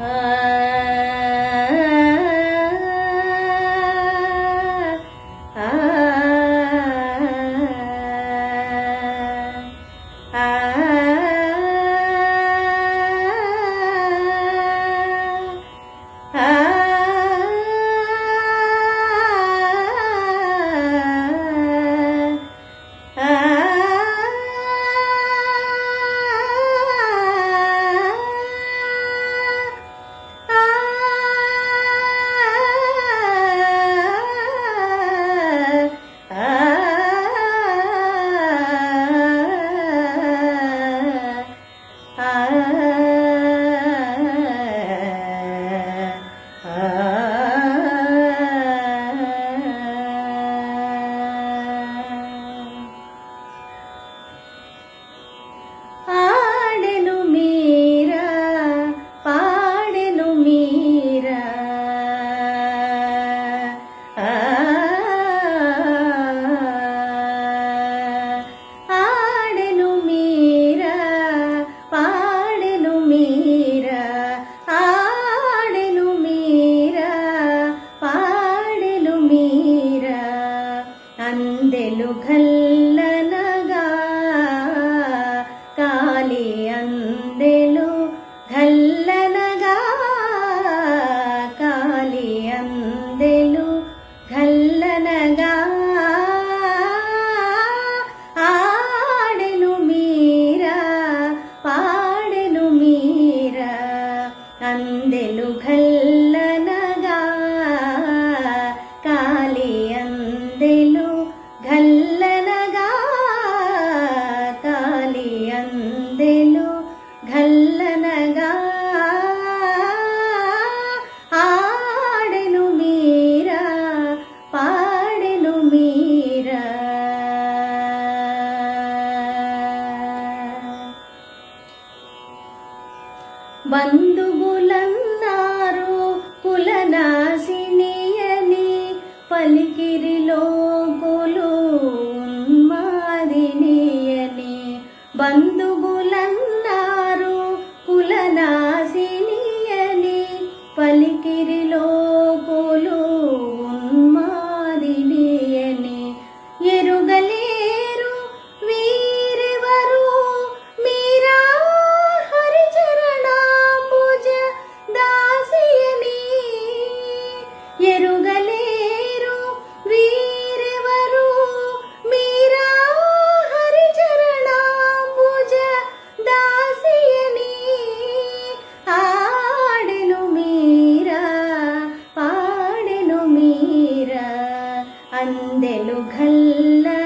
Uh... ಕನಗಾ బంధువులన్నారు కులనా ಗೆಲುಗಲ್ಲ